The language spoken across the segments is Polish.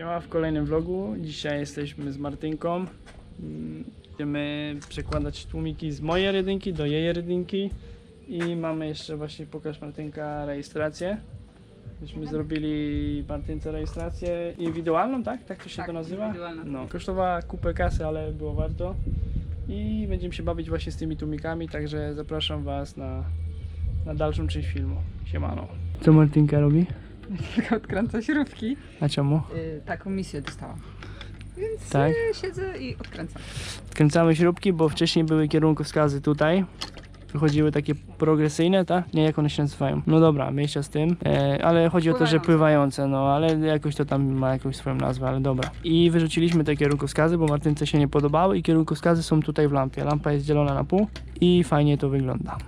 Siema w kolejnym vlogu. Dzisiaj jesteśmy z Martynką. Będziemy przekładać tłumiki z mojej jedynki do jej jedynki. I mamy jeszcze właśnie, pokaż Martynka, rejestrację. Myśmy zrobili Martynce rejestrację indywidualną, tak? Tak to się Tak, to nazywa? indywidualna. No. Kosztowała kupę kasy, ale było warto. I będziemy się bawić właśnie z tymi tłumikami, także zapraszam Was na, na dalszą część filmu. Siemano. Co Martynka robi? Tylko odkręca śrubki. A czemu? Y, taką misję dostałam. Więc Tak? y, siedzę i odkręcam. Kręcamy śrubki, bo wcześniej były kierunkowskazy tutaj. Wychodziły takie progresyjne, tak? Nie, jak one się nazywają. No dobra, mniejsza z tym. E, ale chodzi o to, że Pływające. pływające, no ale jakoś to tam ma jakąś swoją nazwę, ale dobra. I wyrzuciliśmy te kierunkowskazy, bo Martynce się nie podobały i kierunkowskazy są tutaj w lampie. Lampa jest dzielona na pół i fajnie to wygląda.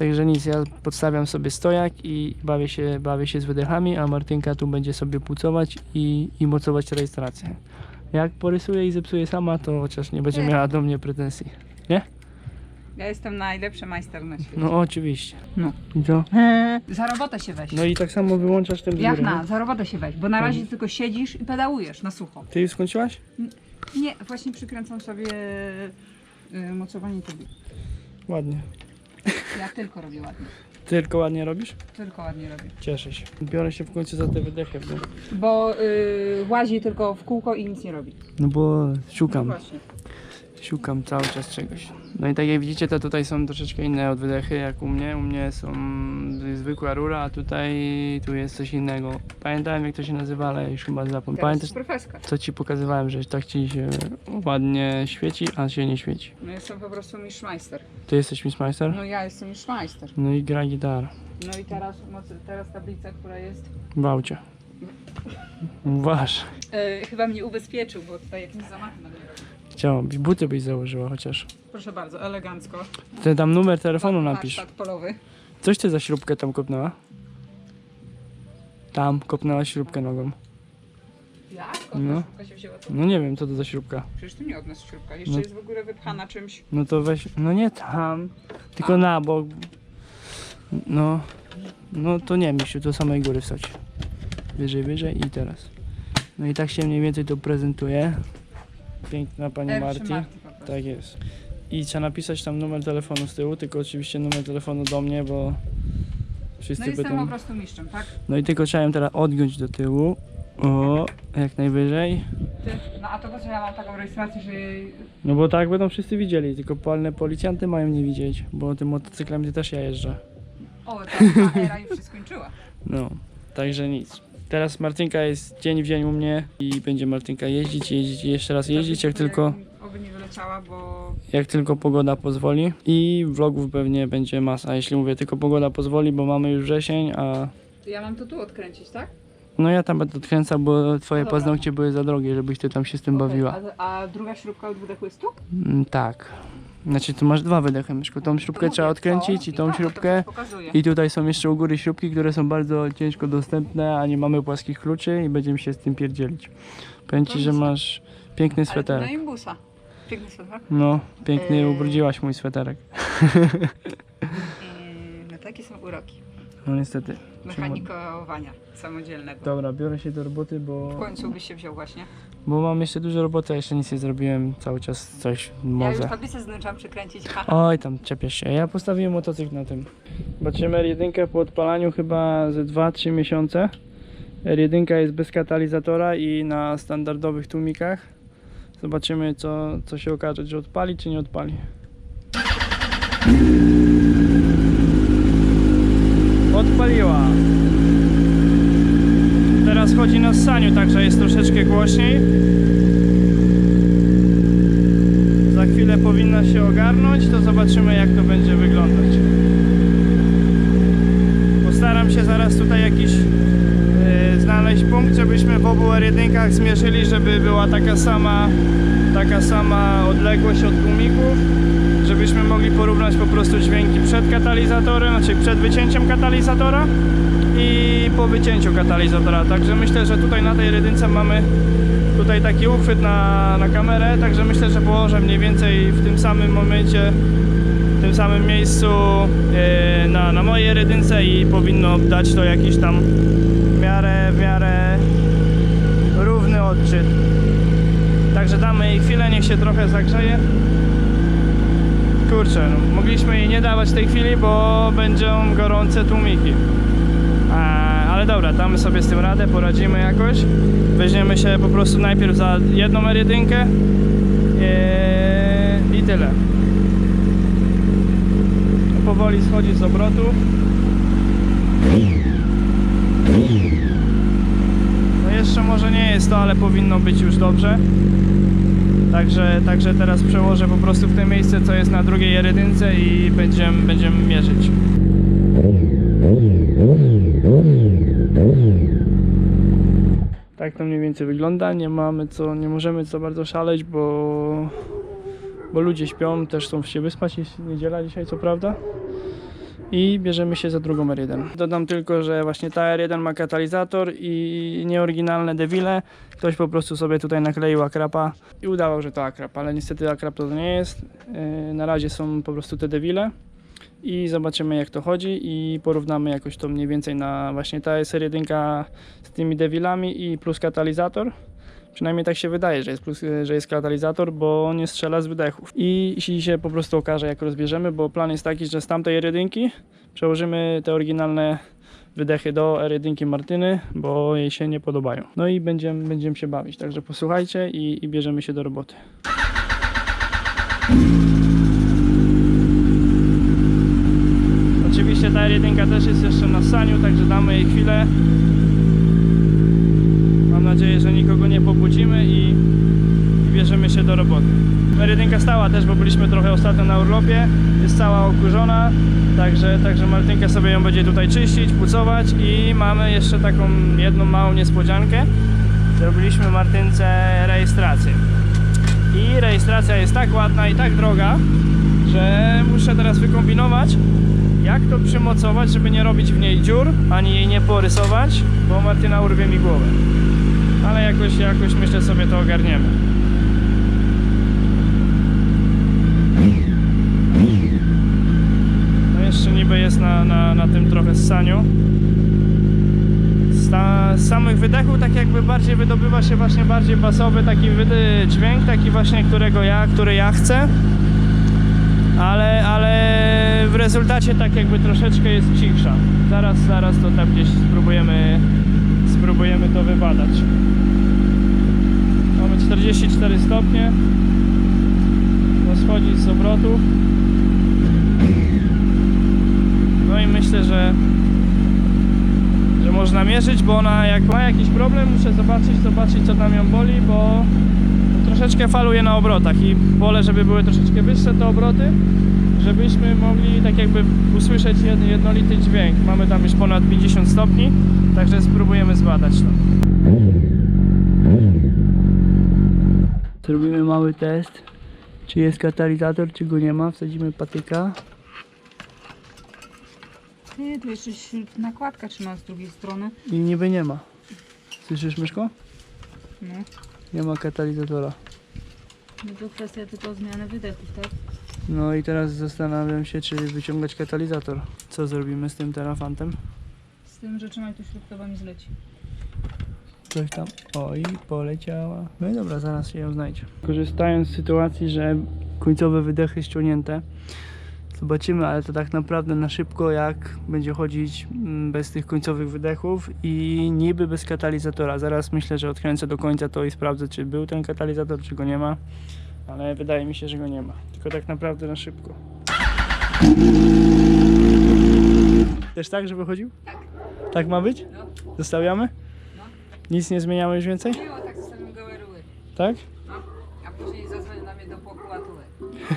Także nic, ja podstawiam sobie stojak i bawię się, bawię się z wydechami, a Martynka tu będzie sobie pucować i, i mocować rejestrację. Jak porysuje i zepsuje sama, to chociaż nie będzie Nie. miała do mnie pretensji. Ja jestem najlepszy majster na świecie. No oczywiście. No. I co? Za robotę się weź. No i tak samo wyłączasz ten Jak na, nie? za robotę się weź, bo na razie tylko siedzisz i pedałujesz na sucho. Ty już skończyłaś? Nie, właśnie przykręcam sobie y, mocowanie tubi. Ładnie. Ja tylko robię ładnie. Tylko ładnie robisz? Tylko ładnie robię. Cieszę się. Biorę się w końcu za te wydechy. Bo... Bo y, łazi tylko w kółko i nic nie robi. No bo No szukam, właśnie. Szukam cały czas czegoś. No i tak jak widzicie, to tutaj są troszeczkę inne od wydechy jak u mnie. U mnie są zwykła rura, a tutaj tu jest coś innego. Pamiętałem jak to się nazywa, ale już chyba zapomniałem. Pamiętasz jest profeska. co ci pokazywałem, że tak ci się ładnie świeci, a się nie świeci. No jestem po prostu mistrz-majster. Ty jesteś Missmeister? No ja jestem mistrz-majster. No i gra gitarę. No i teraz, teraz tablica, która jest... W aucie. Wasz. E, chyba mnie ubezpieczył, bo tutaj jakieś zamachy nagle Chciałabyś, buty byś założyła chociaż. Proszę bardzo, elegancko. Ty tam numer telefonu napisz. Warsztat polowy. Coś ty za śrubkę tam kopnęła? Tam, kopnęła śrubkę nogą. Jak? No. No. Się wzięła? No nie wiem, co to za śrubka. Przecież tu nie od nas śrubka. Jeszcze No. jest w ogóle wypchana czymś. No to weź, no nie tam, tylko na bok. No, no to nie, Misiu, do samej góry wstać. Wyżej, wyżej i teraz. No i tak się mniej więcej to prezentuje. Piękna pani R Marti. przy Marti po prostu. Tak jest. I trzeba napisać tam numer telefonu z tyłu, tylko oczywiście numer telefonu do mnie, bo wszyscy No by jestem po prostu mistrzem, tak? No i tylko trzeba ją teraz odgiąć do tyłu. O, jak najwyżej. Ty, no a to po co ja mam taką rejestrację, że... No bo tak będą wszyscy widzieli, tylko palne policjanty mają nie widzieć, bo tym motocyklem też ja jeżdżę. O, ta, ta era już się skończyła. No, także nic. Teraz Martynka jest dzień w dzień u mnie i będzie Martynka jeździć, jeździć i jeszcze raz jeździć, jak tylko, Oby nie wyleciała, bo... jak tylko pogoda pozwoli. I vlogów pewnie będzie masa, jeśli mówię tylko pogoda pozwoli, bo mamy już wrzesień, a Ja mam to tu odkręcić, tak? no ja tam będę odkręcał, bo twoje dobra. paznokcie były za drogie, żebyś ty tam się z tym bawiła. A, a druga śrubka od wydechu jest tu? Mm, tak. Znaczy tu masz dwa wydechy, Myszku. Tą śrubkę trzeba odkręcić i tą tak, to śrubkę. Pokazuję. I tutaj są jeszcze u góry śrubki, które są bardzo ciężko dostępne, a nie mamy płaskich kluczy i będziemy się z tym pierdzielić. Powiem ci, że masz piękny Ale to sweterek. na imbusa. Piękny sweter. No, piękny, Eee. ubrudziłaś mój sweterek. Yy, no takie są uroki. No niestety. Mechanikowania samodzielnego. Dobra, biorę się do roboty, W bo, końcu byś się wziął właśnie. Bo mam jeszcze dużo roboty, a jeszcze nic nie zrobiłem. Cały czas coś Ja już mozę. tablicę znęczam przykręcić. Ha. Oj, tam czepiasz się. Ja postawiłem motocykl na tym. Zobaczymy R1 po odpalaniu chyba ze 2-3 miesiące. R1 jest bez katalizatora i na standardowych tłumikach. Zobaczymy co, co się okaże, czy odpali, czy nie odpali. Odpaliła. Teraz chodzi na ssaniu, także jest troszeczkę głośniej. Za chwilę powinna się ogarnąć, to zobaczymy jak to będzie wyglądać. Postaram się zaraz tutaj jakiś e, znaleźć punkt, żebyśmy w obu R1 zmierzyli, żeby była taka sama, taka sama odległość od tłumików, żebyśmy mogli porównać po prostu dźwięki przed katalizatorem, znaczy przed wycięciem katalizatora po wycięciu katalizatora. Także myślę, że tutaj na tej jedynce mamy tutaj taki uchwyt na, na kamerę, także myślę, że położę mniej więcej w tym samym momencie, w tym samym miejscu e, na, na mojej redynce i powinno dać to jakiś tam w miarę, w miarę odczyt. Także damy jej chwilę, niech się trochę zagrzeje. Kurczę, no, mogliśmy jej nie dawać tej chwili, bo będą gorące tłumiki. Ale dobra, damy sobie z tym radę, poradzimy jakoś. Weźmiemy się po prostu najpierw za jedną R1 eee, i tyle. Powoli schodzi z obrotu. No jeszcze może nie jest to, ale powinno być już dobrze. Także, także teraz przełożę po prostu w to miejsce, co jest na drugiej R1 i będziemy, będziemy mierzyć. Tak to mniej więcej wygląda. Nie mamy co, nie możemy co bardzo szaleć, bo, bo ludzie śpią, też chcą się wyspać. Jest niedziela dzisiaj, co prawda. I bierzemy się za drugą R1. Dodam tylko, że właśnie ta R1 ma katalizator i nieoryginalne dewile. Ktoś po prostu sobie tutaj nakleił akrapa i udawał, że to akrap, ale niestety akrap to nie jest. Yy, Na razie są po prostu te dewile i zobaczymy jak to chodzi i porównamy jakoś to mniej więcej na właśnie ta jest R1 z tymi dewilami i plus katalizator. Przynajmniej tak się wydaje, że jest, plus, że jest katalizator, bo nie strzela z wydechów. I jeśli się po prostu okaże, jak rozbierzemy, bo plan jest taki, że z tamtej R1 przełożymy te oryginalne wydechy do R1 Martyny, bo jej się nie podobają. No i będziemy, będziemy się bawić. Także posłuchajcie i, i bierzemy się do roboty. Oczywiście ta R1 też jest jeszcze na saniu, także damy jej chwilę. Mam nadzieję, że nikogo nie pobudzimy i, i bierzemy się do roboty. R1 stała też, bo byliśmy trochę ostatnio na urlopie. Jest cała okurzona, także, także Martynka sobie ją będzie tutaj czyścić, pucować i mamy jeszcze taką jedną małą niespodziankę. Zrobiliśmy Martynce rejestrację. I rejestracja jest tak ładna i tak droga, że muszę teraz wykombinować, jak to przymocować, żeby nie robić w niej dziur, ani jej nie porysować, bo Martyna urwie mi głowę. Ale jakoś, jakoś myślę sobie to ogarniemy. No jeszcze niby jest na, na, na tym trochę ssaniu. Z, ta, z samych wydechów tak jakby bardziej wydobywa się właśnie bardziej basowy taki dźwięk, taki właśnie którego ja, który ja chcę. Ale, ale w rezultacie tak jakby troszeczkę jest cichsza. Zaraz, zaraz to tam gdzieś spróbujemy, spróbujemy to wybadać. Mamy 44 stopnie. No schodzi z obrotu. No i myślę, że że można mierzyć, bo ona jak ma jakiś problem, muszę zobaczyć, zobaczyć co tam ją boli, bo troszeczkę faluje na obrotach i wolę, żeby były troszeczkę wyższe te obroty, żebyśmy mogli tak jakby usłyszeć jed- jednolity dźwięk. Mamy tam już ponad 50 stopni, także spróbujemy zbadać to. Zrobimy mały test, czy jest katalizator, czy go nie ma. Wsadzimy patyka. Ty, tu jeszcze nakładka trzyma z drugiej strony. I niby nie ma. Słyszysz myszko? No. Nie ma katalizatora. No to kwestia tylko zmiany wydechów, tak? No i teraz zastanawiam się, czy wyciągać katalizator. Co zrobimy z tym terafantem? Z tym, że trzymaj tu śrubkowa mi zleci. Coś tam. Oj, poleciała. No i dobra, zaraz się ją znajdzie. Korzystając z sytuacji, że końcowe wydechy ściągnięte, zobaczymy, ale to tak naprawdę na szybko, jak będzie chodzić mm, bez tych końcowych wydechów i niby bez katalizatora. Zaraz myślę, że odkręcę do końca to i sprawdzę, czy był ten katalizator, czy go nie ma. Ale wydaje mi się, że go nie ma. Tylko tak naprawdę na szybko. Też tak, żeby chodził? Tak. Tak ma być? No. Zostawiamy? No. Nic nie zmieniamy już więcej? Było tak zostawiam gołe ruły. Tak? A później zadzwonię na mnie do pokłatuły.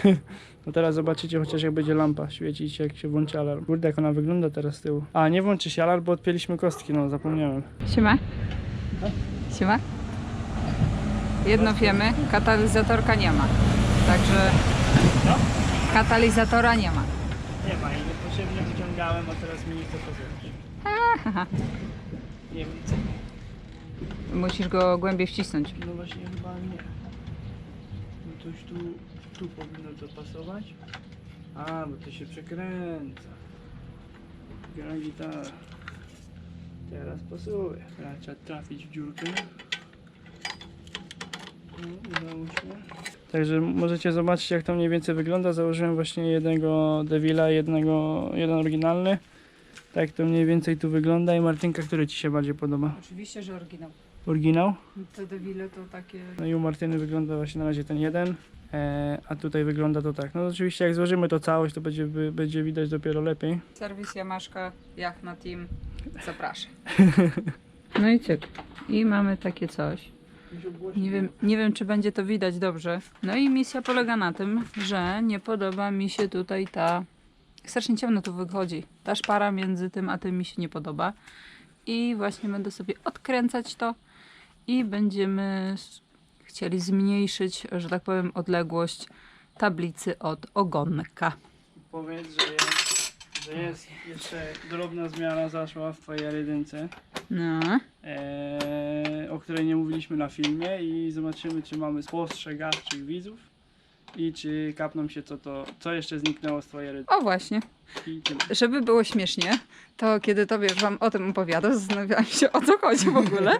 No teraz zobaczycie chociaż jak będzie lampa świecić, jak się włączy alarm. Kurde, jak ona wygląda teraz z tyłu. A, nie włączy się alarm, bo odpięliśmy kostki, no zapomniałem. Siema. Siema. Jedno wiemy, katalizatorka nie ma. Także katalizatora nie ma. Nie ma i niepotrzebnie wyciągałem, a teraz mi nie chce pozywać. Nie wiem co. Musisz go głębiej wcisnąć. No właśnie chyba nie. Tuś tu, tu powinno to pasować. A, bo to się przekręca. Gra gitara. Teraz pasuje. Teraz trzeba trafić w dziurkę. No, Także możecie zobaczyć jak to mniej więcej wygląda. Założyłem właśnie jednego Devila, jednego, jeden oryginalny. Tak to mniej więcej tu wygląda i Martynka, który Ci się bardziej podoba? Oczywiście, że oryginał. Oryginał? Te dewile to takie... No i u Martyny wygląda właśnie na razie ten jeden, e, a tutaj wygląda to tak. No oczywiście jak złożymy to całość, to będzie, by- będzie widać dopiero lepiej. Serwis Jamaszka, Jachna Team, zapraszam. No i cyk. I mamy takie coś. Nie wiem, nie wiem, czy będzie to widać dobrze. No i misja polega na tym, że nie podoba mi się tutaj ta. Strasznie ciemno tu wychodzi. Ta szpara między tym a tym mi się nie podoba. I właśnie będę sobie odkręcać to i będziemy chcieli zmniejszyć, że tak powiem, odległość tablicy od ogonka. Powiedz, że jest, że jest jeszcze drobna zmiana zaszła w Twojej jedynce, No. e, o której nie mówiliśmy na filmie i zobaczymy, czy mamy spostrzegawczych widzów i czy kapną się co to, co jeszcze zniknęło z Twojej jedynki. O właśnie. I tyle. Żeby było śmiesznie, to kiedy tobie wam o tym opowiadam, zastanawiałam się o co chodzi w ogóle.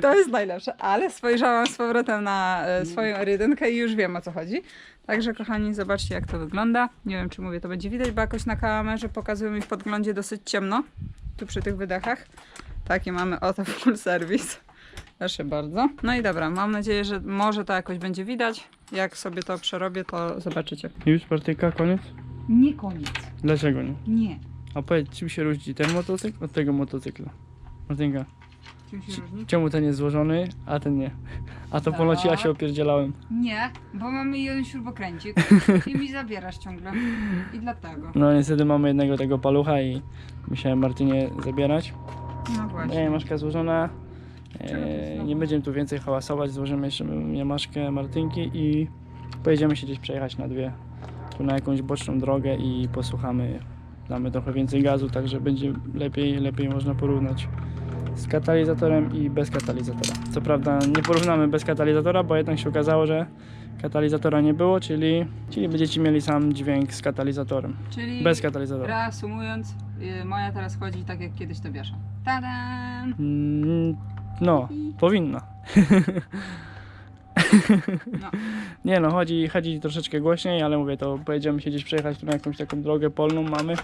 To jest najlepsze, ale spojrzałam z powrotem na e, swoją R1 i już wiem o co chodzi. Także kochani, zobaczcie jak to wygląda. Nie wiem czy mówię, to będzie widać, bo jakoś na kamerze pokazują mi w podglądzie dosyć ciemno. Tu przy tych wydechach. Takie mamy oto full service. Proszę bardzo. No i dobra, mam nadzieję, że może to jakoś będzie widać. Jak sobie to przerobię, to zobaczycie. Już partyjka, koniec? Nie koniec. Dlaczego nie? Nie. A powiedz, czym się różni ten motocykl od tego motocykla? Martynka, Czym się różni? czemu ten jest złożony, a ten nie? A to ponoć ja się opierdzielałem. Nie, bo mamy jeden śrubokręcik i mi zabierasz ciągle. I dlatego. No niestety mamy jednego tego palucha i musiałem Martynie zabierać. No No, właśnie. jamaszka złożona. E, znowu? nie będziemy tu więcej hałasować, złożymy jeszcze jamaszkę Martynki i pojedziemy się gdzieś przejechać na dwie, tu na jakąś boczną drogę i posłuchamy, damy trochę więcej gazu, także będzie lepiej, lepiej można porównać z katalizatorem i bez katalizatora. Co prawda nie porównamy bez katalizatora, bo jednak się okazało, że katalizatora nie było, czyli, czyli będziecie mieli sam dźwięk z katalizatorem, Czyli bez katalizatora. reasumując, y, moja teraz chodzi tak jak kiedyś to wiesza. Tadan! Mm, No, powinna. No. Nie no, chodzi, chodzi troszeczkę głośniej, ale mówię, to pojedziemy się gdzieś przejechać tu na jakąś taką drogę polną mamy.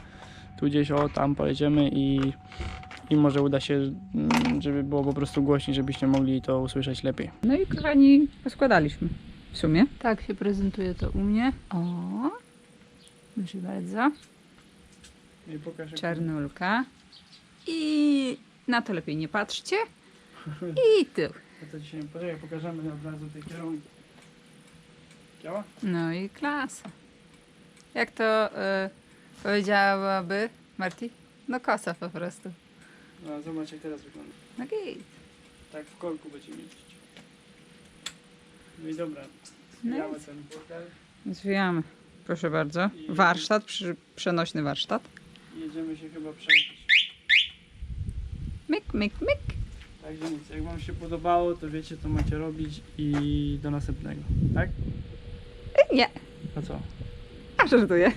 Tu gdzieś o tam pojedziemy i, i może uda się, mm, żeby było po prostu głośniej, żebyście mogli to usłyszeć lepiej. No i kochani, poskładaliśmy. W sumie. Tak się prezentuje to u mnie. O, proszę bardzo. I pokażę. Czarnulka. I na to lepiej nie patrzcie. I tył. To dzisiaj poczekaj, pokażemy od razu te kierunki. Działa? No i klasa. Jak to y, powiedziałaby Marti? No kosa po prostu. No, zobacz jak teraz wygląda. No git. Tak w korku będzie mieścić. No i dobra, No zwijamy ten portal Zwijamy. Proszę bardzo. Warsztat, przy, przenośny warsztat. i jedziemy się chyba przejechać. Myk, myk, myk. Także nic, jak wam się podobało, to wiecie co macie robić i do następnego, tak? Nie, A co? a żartuję.